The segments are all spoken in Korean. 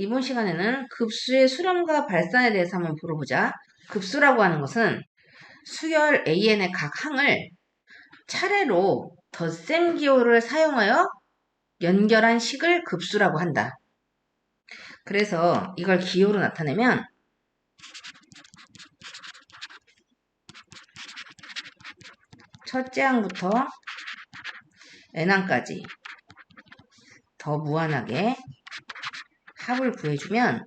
이번 시간에는 급수의 수렴과 발산에 대해서 한번 풀어보자. 급수라고 하는 것은 수열 AN의 각 항을 차례로 덧셈 기호를 사용하여 연결한 식을 급수라고 한다. 그래서 이걸 기호로 나타내면 첫째 항부터 n항까지 더 무한하게 합을 구해주면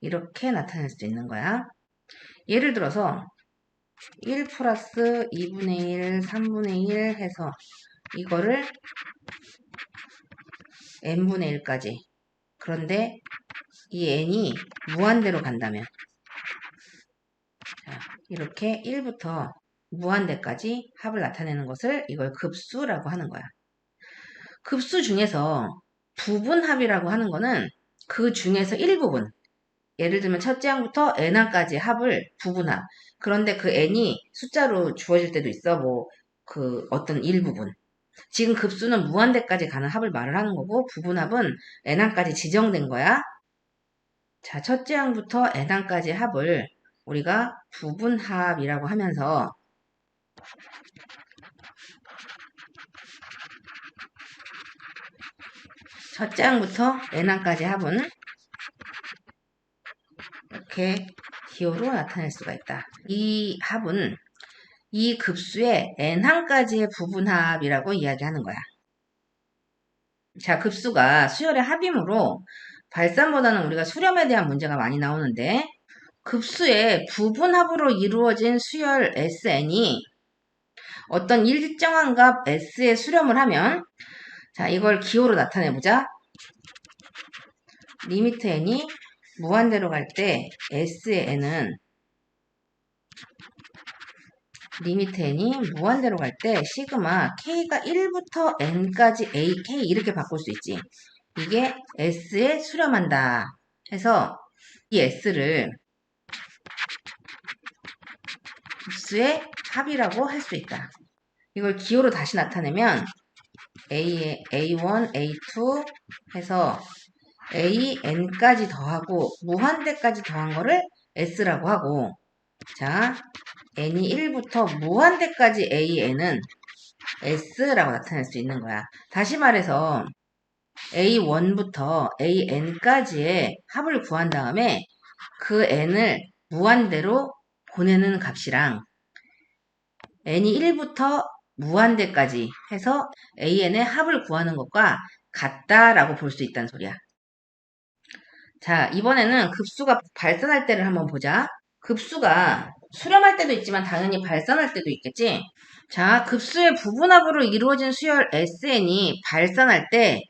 이렇게 나타낼 수 있는 거야. 예를 들어서 1 플러스 2분의 1, 3분의 1 해서 이거를 n분의 1까지 그런데 이 n이 무한대로 간다면 자, 이렇게 1부터 무한대까지 합을 나타내는 것을 이걸 급수라고 하는 거야. 급수 중에서 부분 합이라고 하는 거는 그 중에서 일부분. 예를 들면 첫째 항부터 n항까지 합을 부분합. 그런데 그 n이 숫자로 주어질 때도 있어. 뭐 그 어떤 일부분. 지금 급수는 무한대까지 가는 합을 말을 하는 거고 부분합은 n항까지 지정된 거야. 자 첫째 항부터 n항까지 합을 우리가 부분합이라고 하면서 첫째 항부터 n항까지 합은 이렇게 기호로 나타낼 수가 있다. 이 합은 이 급수의 n항까지의 부분합이라고 이야기하는 거야. 자, 급수가 수열의 합이므로 발산보다는 우리가 수렴에 대한 문제가 많이 나오는데 급수의 부분합으로 이루어진 수열 SN이 어떤 일정한 값 S에 수렴을 하면 자, 이걸 기호로 나타내 보자. 리미트 n이 무한대로 갈 때 S의 n은 리미트 n이 무한대로 갈 때 시그마 k가 1부터 n까지 ak 이렇게 바꿀 수 있지. 이게 S에 수렴한다. 해서 이 S를 급수의 합이라고 할 수 있다. 이걸 기호로 다시 나타내면 A, A1, A2 해서 AN까지 더하고 무한대까지 더한 거를 S라고 하고 자 N이 1부터 무한대까지 AN은 S라고 나타낼 수 있는 거야. 다시 말해서 A1부터 AN까지의 합을 구한 다음에 그 N을 무한대로 보내는 값이랑 N이 1부터 무한대까지 해서 AN의 합을 구하는 것과 같다라고 볼 수 있다는 소리야. 자, 이번에는 급수가 발산할 때를 한번 보자. 급수가 수렴할 때도 있지만 당연히 발산할 때도 있겠지? 자, 급수의 부분합으로 이루어진 수열 SN이 발산할 때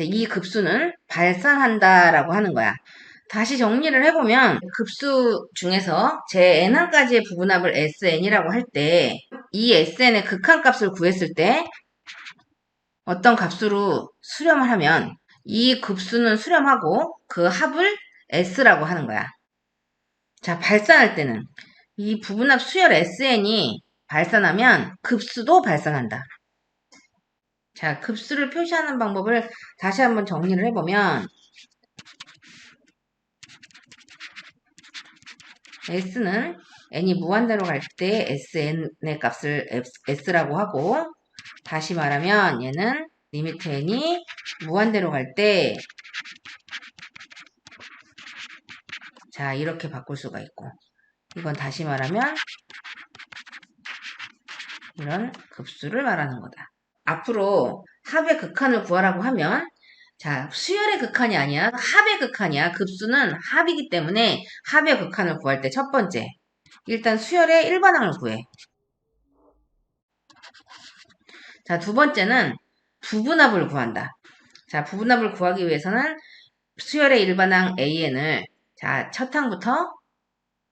이 급수는 발산한다라고 하는 거야. 다시 정리를 해보면 급수 중에서 제 n항까지의 부분합을 sn이라고 할 때 이 sn의 극한값을 구했을 때 어떤 값으로 수렴을 하면 이 급수는 수렴하고 그 합을 S라고 하는 거야. 자, 발산할 때는 이 부분합 수열 SN이 발산하면 급수도 발산한다. 자, 급수를 표시하는 방법을 다시 한번 정리를 해보면 S는 n이 무한대로 갈 때 SN의 값을 S라고 하고 다시 말하면 얘는 리미트 n이 무한대로 갈 때 자, 이렇게 바꿀 수가 있고 이건 다시 말하면 이런 급수를 말하는 거다. 앞으로 합의 극한을 구하라고 하면 자, 수열의 극한이 아니야. 합의 극한이야. 급수는 합이기 때문에 합의 극한을 구할 때 첫 번째 일단 수열의 일반항을 구해. 자, 두 번째는 부분합을 구한다. 자, 부분합을 구하기 위해서는 수열의 일반항 AN을 자, 첫 항부터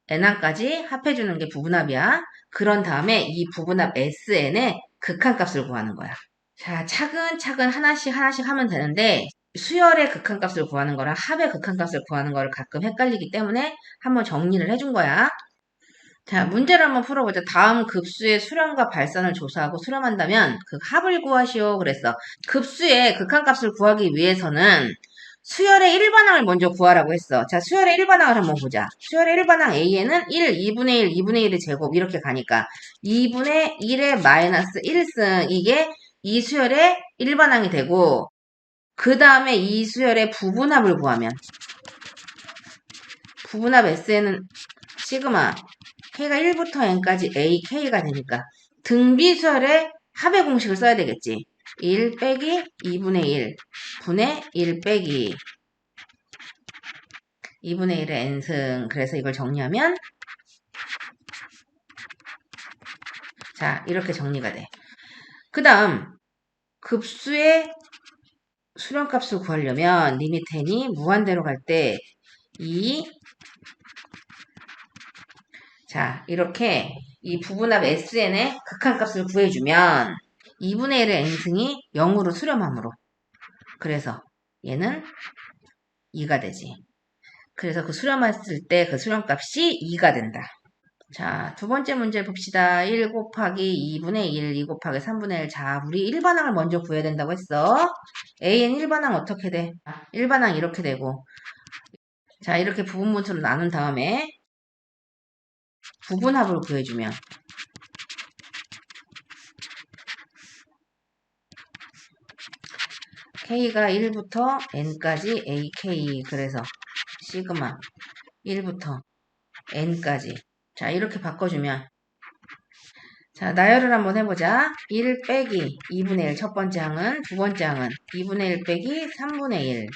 n항까지 합해주는 게 부분합이야. 그런 다음에 이 부분합 SN의 극한값을 구하는 거야. 자, 차근차근 하나씩 하나씩 하면 되는데 수열의 극한값을 구하는 거랑 합의 극한값을 구하는 거를 가끔 헷갈리기 때문에 한번 정리를 해준 거야. 자, 문제를 한번 풀어보자. 다음 급수의 수렴과 발산을 조사하고 수렴한다면 그 합을 구하시오. 그랬어. 급수의 극한값을 구하기 위해서는 수열의 1반항을 먼저 구하라고 했어. 자, 수열의 1반항을 한번 보자. 수열의 1반항 A에는 1, 2분의 1, 2분의 1의 제곱 이렇게 가니까 2분의 1의 마이너스 1승 이게 이 수열의 1반항이 되고 그 다음에 이 수열의 부분합을 구하면 부분합 S에는 시그마 K가 1부터 N까지 AK가 되니까 등비수열의 합의 공식을 써야 되겠지. 1 빼기 2분의 1 분의 1 빼기 2분의 1의 n승 그래서 이걸 정리하면 자 이렇게 정리가 돼. 그 다음 급수의 수렴값을 구하려면 리미트 n이 무한대로 갈때이 자, 이렇게 이 부분합 SN의 극한값을 구해주면 2분의 1의 n승이 0으로 수렴하므로 그래서 얘는 2가 되지. 그래서 그 수렴했을 때 그 수렴값이 2가 된다. 자, 두 번째 문제 봅시다. 1 곱하기 2분의 1, 2 곱하기 3분의 1. 자, 우리 1반항을 먼저 구해야 된다고 했어. a는 1반항 어떻게 돼? 1반항 이렇게 되고. 자, 이렇게 부분분수로 나눈 다음에 부분합을 구해주면 k가 1부터 n까지 ak 그래서 시그마 1부터 n까지 자 이렇게 바꿔주면. 자 나열을 한번 해보자. 1 빼기 2분의 1 첫 번째 항은 두 번째 항은 2분의 1 빼기 3분의 1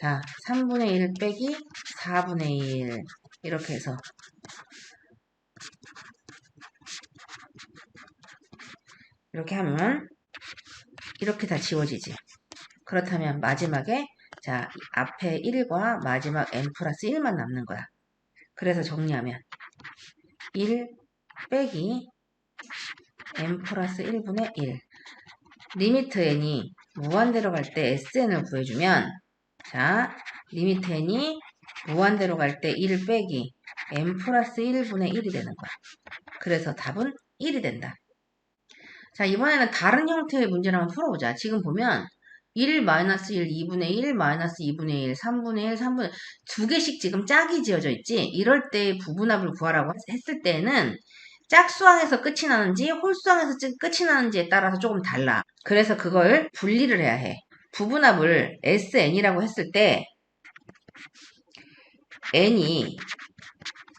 자 3분의 1 빼기 4분의 1 이렇게 해서. 이렇게 하면 이렇게 다 지워지지. 그렇다면 마지막에 자 앞에 1과 마지막 n 플러스 1만 남는 거야. 그래서 정리하면 1 빼기 n 플러스 1분의 1 리미트 n이 무한대로 갈 때 sn을 구해주면 자 리미트 n이 무한대로 갈 때 1 빼기 n 플러스 1분의 1이 되는 거야. 그래서 답은 1이 된다. 자, 이번에는 다른 형태의 문제를 한번 풀어보자. 지금 보면 1 마이너스 1, 2분의 1, 마이너스 2분의 1, 3분의 1, 3분의 두 개씩 지금 짝이 지어져 있지? 이럴 때 부분합을 구하라고 했을 때는 짝수항에서 끝이 나는지 홀수항에서 끝이 나는지에 따라서 조금 달라. 그래서 그걸 분리를 해야 해. 부분합을 SN이라고 했을 때 N이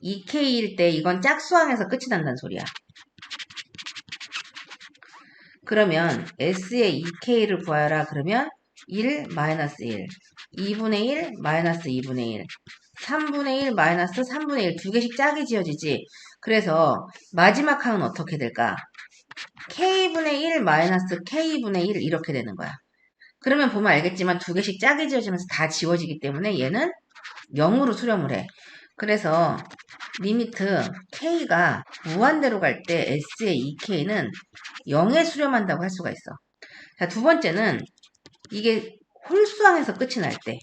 2K일 때 이건 짝수항에서 끝이 난다는 소리야. 그러면 S의 2K를 구하라. 그러면 1 마이너스 1 2분의 1 마이너스 2분의 1 3분의 1 마이너스 3분의 1 두 개씩 짝이 지어지지. 그래서 마지막 항은 어떻게 될까? K분의 1 마이너스 K분의 1 이렇게 되는 거야. 그러면 보면 알겠지만 두 개씩 짝이 지어지면서 다 지워지기 때문에 얘는 0으로 수렴을 해. 그래서 리미트 k가 무한대로 갈 때 s의 2k는 0에 수렴한다고 할 수가 있어. 자, 두 번째는 이게 홀수항에서 끝이 날 때.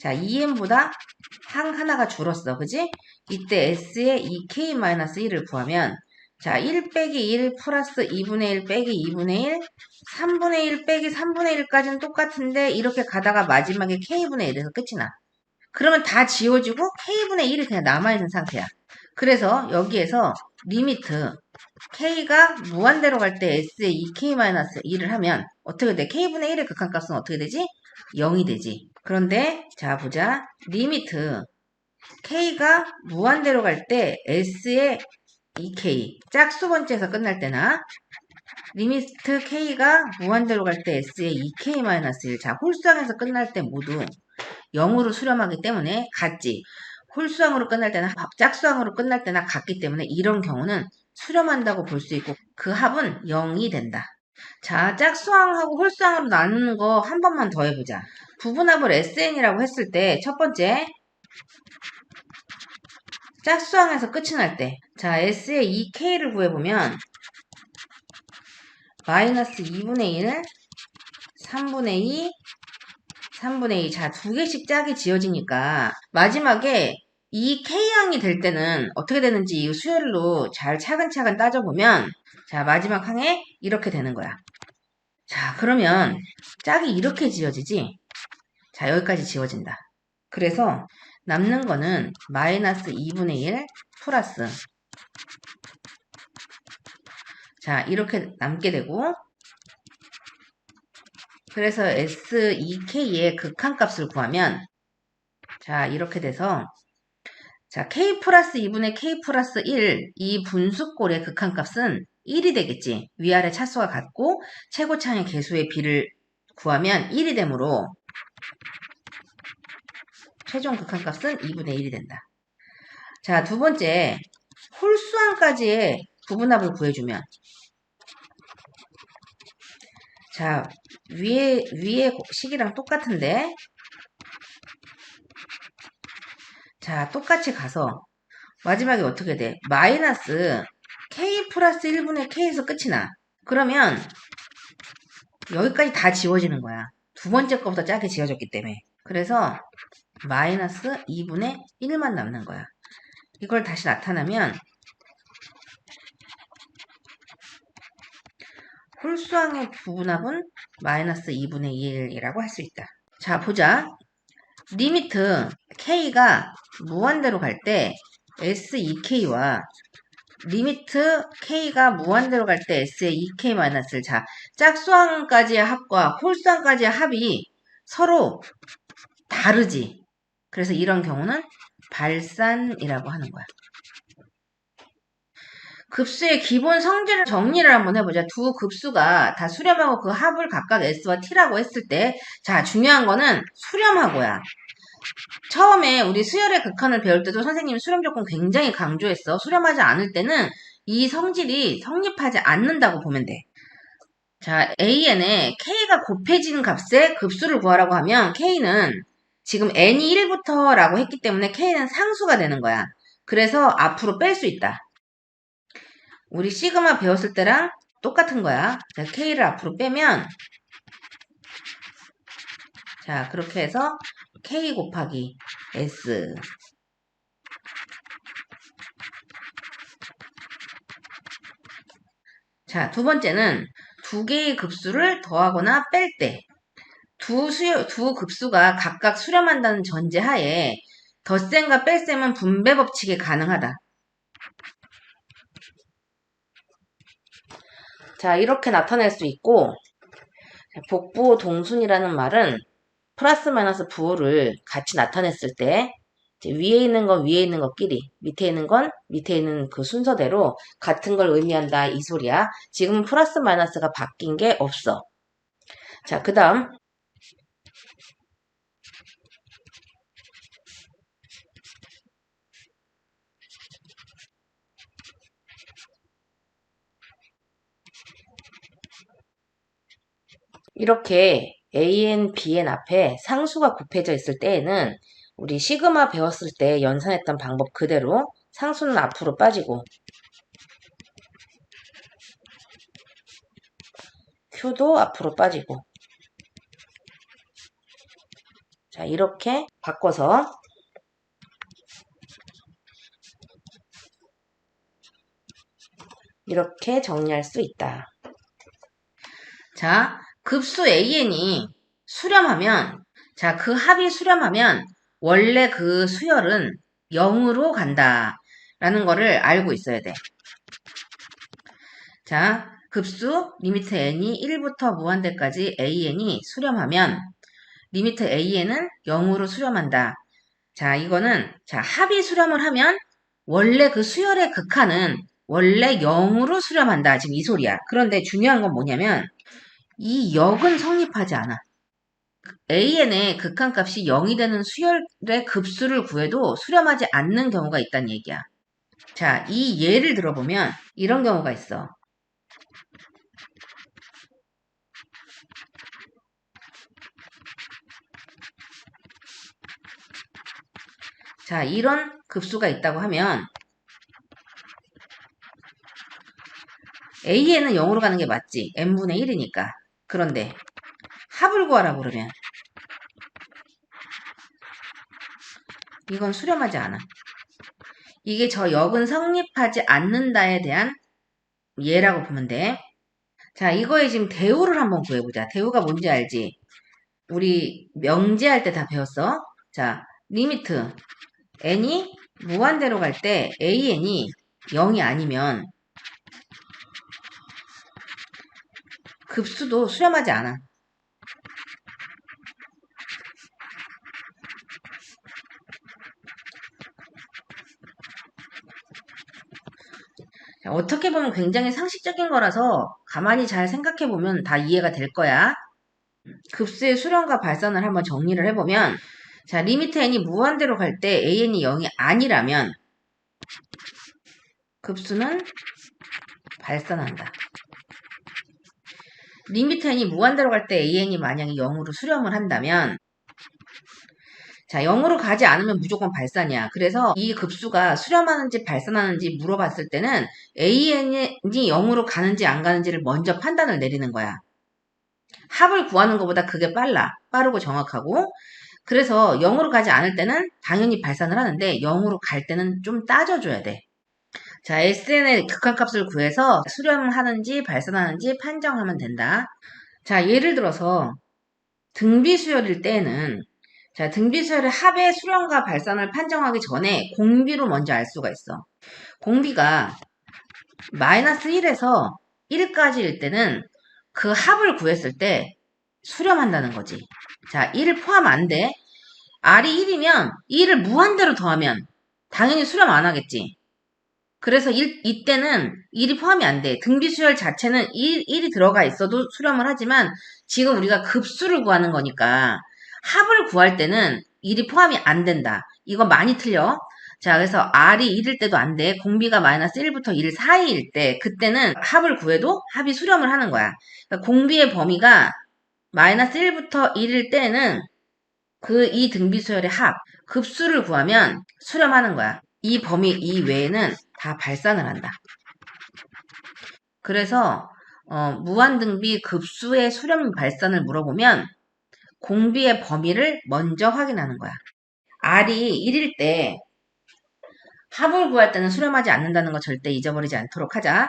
자, 2n보다 항 하나가 줄었어. 그지? 이때 s의 2k-1을 구하면 자, 1 빼기 1 플러스 2분의 1 빼기 2분의 1 3분의 1 빼기 3분의 1까지는 똑같은데 이렇게 가다가 마지막에 k분의 1에서 끝이 나. 그러면 다 지워지고 k분의 1이 그냥 남아있는 상태야. 그래서 여기에서 리미트 k가 무한대로 갈 때 s의 2k-1을 하면 어떻게 돼? k분의 1의 극한값은 어떻게 되지? 0이 되지. 그런데 자 보자. 리미트 k가 무한대로 갈 때 s의 2k 짝수 번째에서 끝날 때나 리미트 k가 무한대로 갈 때 s의 2k-1 자 홀수항에서 끝날 때 모두 0으로 수렴하기 때문에 같지. 홀수항으로 끝날 때나 짝수항으로 끝날 때나 같기 때문에 이런 경우는 수렴한다고 볼 수 있고 그 합은 0이 된다. 자, 짝수항하고 홀수항으로 나누는 거 한 번만 더 해보자. 부분합을 SN이라고 했을 때 첫 번째 짝수항에서 끝이 날 때. 자, S의 2K를 구해보면 마이너스 2분의 1, 3분의 2, 3분의 2. 자, 두 개씩 짝이 지어지니까 마지막에 이 K항이 될 때는 어떻게 되는지 이 수열로 잘 차근차근 따져보면 자, 마지막 항에 이렇게 되는 거야. 자, 그러면 짝이 이렇게 지어지지? 자, 여기까지 지워진다. 그래서 남는 거는 마이너스 2분의 1 플러스 자, 이렇게 남게 되고 그래서 S2K의 극한값을 구하면 자, 이렇게 돼서 자, K 플러스 2분의 K 플러스 1, 이 분수꼴의 극한값은 1이 되겠지. 위아래 차수가 같고 최고차의 개수의 비를 구하면 1이 되므로 최종 극한값은 2분의 1이 된다. 자, 두 번째, 홀수함까지의 부분합을 구해주면 자, 위에, 위에 식이랑 똑같은데 자, 똑같이 가서 마지막에 어떻게 돼? 마이너스 k 플러스 1분의 k에서 끝이 나. 그러면 여기까지 다 지워지는 거야. 두 번째 거보다 작게 지워졌기 때문에. 그래서 마이너스 2분의 1만 남는 거야. 이걸 다시 나타나면 홀수항의 부분합은 마이너스 2분의 1이라고 할 수 있다. 자, 보자. 리미트 k가 무한대로 갈 때 S2K와 리미트 K가 무한대로 갈 때 S의 2K 마이너스를 자 짝수항까지의 합과 홀수항까지의 합이 서로 다르지. 그래서 이런 경우는 발산이라고 하는 거야. 급수의 기본 성질을 정리를 한번 해보자. 두 급수가 다 수렴하고 그 합을 각각 S와 T라고 했을 때, 자, 중요한 거는 수렴하고야. 처음에 우리 수열의 극한을 배울 때도 선생님이 수렴 조건 굉장히 강조했어. 수렴하지 않을 때는 이 성질이 성립하지 않는다고 보면 돼. 자, AN에 K가 곱해진 값의 급수를 구하라고 하면 K는 지금 N이 1부터라고 했기 때문에 K는 상수가 되는 거야. 그래서 앞으로 뺄 수 있다. 우리 시그마 배웠을 때랑 똑같은 거야. 자, K를 앞으로 빼면 자, 그렇게 해서 K 곱하기 S 자, 두 번째는 두 개의 급수를 더하거나 뺄 때, 두 수요, 두 급수가 각각 수렴한다는 전제하에 덧셈과 뺄셈은 분배 법칙이 가능하다. 자, 이렇게 나타낼 수 있고, 복부 동순이라는 말은 플러스 마이너스 부호를 같이 나타냈을 때 위에 있는 건 위에 있는 것끼리 밑에 있는 건 밑에 있는 그 순서대로 같은 걸 의미한다 이 소리야. 지금은 플러스 마이너스가 바뀐 게 없어. 자, 그 다음 이렇게 AN, BN 앞에 상수가 곱해져 있을 때에는 우리 시그마 배웠을 때 연산했던 방법 그대로 상수는 앞으로 빠지고 Q도 앞으로 빠지고 자 이렇게 바꿔서 이렇게 정리할 수 있다. 자, 급수 AN이 수렴하면 자, 그 합이 수렴하면 원래 그 수열은 0으로 간다. 라는 거를 알고 있어야 돼. 자, 급수 리미트 n이 1부터 무한대까지 an이 수렴하면 리미트 an은 0으로 수렴한다. 자, 이거는 자, 합이 수렴을 하면 원래 그 수열의 극한은 원래 0으로 수렴한다. 지금 이 소리야. 그런데 중요한 건 뭐냐면 이 역은 성립하지 않아. AN의 극한값이 0이 되는 수열의 급수를 구해도 수렴하지 않는 경우가 있다는 얘기야. 자, 이 예를 들어보면 이런 경우가 있어. 자, 이런 급수가 있다고 하면 AN은 0으로 가는 게 맞지. n분의 1이니까. 그런데 합을 구하라 그러면 이건 수렴하지 않아. 이게 저 역은 성립하지 않는다에 대한 예라고 보면 돼. 자, 이거에 지금 대우를 한번 구해보자. 대우가 뭔지 알지? 우리 명제할 때 다 배웠어. 자, 리미트 n이 무한대로 갈 때 an이 0이 아니면 급수도 수렴하지 않아. 자, 어떻게 보면 굉장히 상식적인 거라서 가만히 잘 생각해 보면 다 이해가 될 거야. 급수의 수렴과 발산을 한번 정리를 해보면 자 리미트 n이 무한대로 갈 때 an이 0이 아니라면 급수는 발산한다. 리미트 n이 무한대로 갈 때 an이 만약에 0으로 수렴을 한다면 자 0으로 가지 않으면 무조건 발산이야. 그래서 이 급수가 수렴하는지 발산하는지 물어봤을 때는 an이 0으로 가는지 안 가는지를 먼저 판단을 내리는 거야. 합을 구하는 것보다 그게 빨라. 빠르고 정확하고. 그래서 0으로 가지 않을 때는 당연히 발산을 하는데 0으로 갈 때는 좀 따져줘야 돼. 자, SN의 극한값을 구해서 수렴하는지 발산하는지 판정하면 된다. 자, 예를 들어서 등비수열일 때는 자, 등비수열의 합의 수렴과 발산을 판정하기 전에 공비로 먼저 알 수가 있어. 공비가 마이너스 1에서 1까지일 때는 그 합을 구했을 때 수렴한다는 거지. 자, 1을 포함 안 돼. R이 1이면 1을 무한대로 더하면 당연히 수렴 안 하겠지. 그래서 1, 이때는 1이 포함이 안 돼. 등비 수열 자체는 1, 1이 들어가 있어도 수렴을 하지만 지금 우리가 급수를 구하는 거니까 합을 구할 때는 1이 포함이 안 된다. 이거 많이 틀려. 자, 그래서 R이 1일 때도 안 돼. 공비가 마이너스 1부터 1 사이일 때, 그때는 합을 구해도 합이 수렴을 하는 거야. 그러니까 공비의 범위가 마이너스 1부터 1일 때는 그 이 등비수열의 합, 급수를 구하면 수렴하는 거야. 이 범위 이외에는 다 발산을 한다. 그래서 어, 무한등비 급수의 수렴 발산을 물어보면 공비의 범위를 먼저 확인하는 거야. R이 1일 때 합을 구할 때는 수렴하지 않는다는 거 절대 잊어버리지 않도록 하자.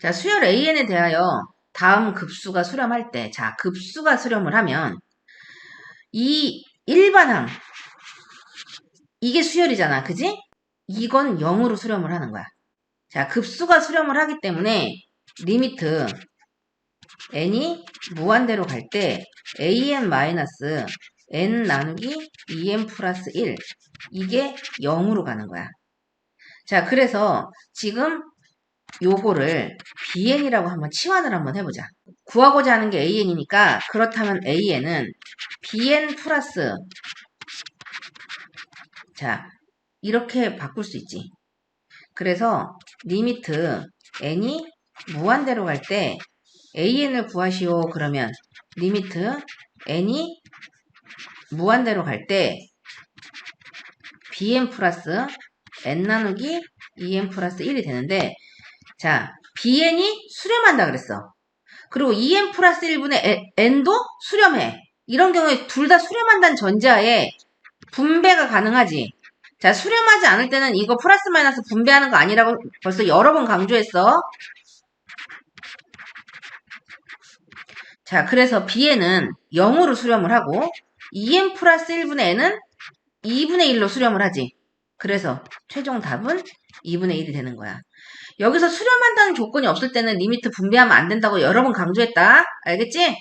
자, 수열 AN에 대하여 다음 급수가 수렴할 때, 자, 급수가 수렴을 하면 이 일반항 이게 수열이잖아. 그지? 이건 0으로 수렴을 하는 거야. 자, 급수가 수렴을 하기 때문에 리미트 n이 무한대로 갈 때 an n 나누기 2n 플러스 1 이게 0으로 가는 거야. 자, 그래서 지금 요거를 bn이라고 한번 치환을 한번 해보자. 구하고자 하는 게 an이니까 그렇다면 an은 bn 플러스 자 이렇게 바꿀 수 있지. 그래서 리미트 n이 무한대로 갈 때 an을 구하시오 그러면 리미트 n이 무한대로 갈 때 bn 플러스 n 나누기 2n 플러스 1이 되는데 자 bn이 수렴한다 그랬어. 그리고 2n 플러스 1분의 n도 수렴해. 이런 경우에 둘 다 수렴한다는 전제하에 분배가 가능하지. 자, 수렴하지 않을 때는 이거 플러스 마이너스 분배하는 거 아니라고 벌써 여러 번 강조했어. 자, 그래서 bn은 0으로 수렴을 하고 2n 플러스 1분의 n은 2분의 1로 수렴을 하지. 그래서 최종 답은 2분의 1이 되는 거야. 여기서 수렴한다는 조건이 없을 때는 리미트 분배하면 안 된다고 여러 번 강조했다. 알겠지?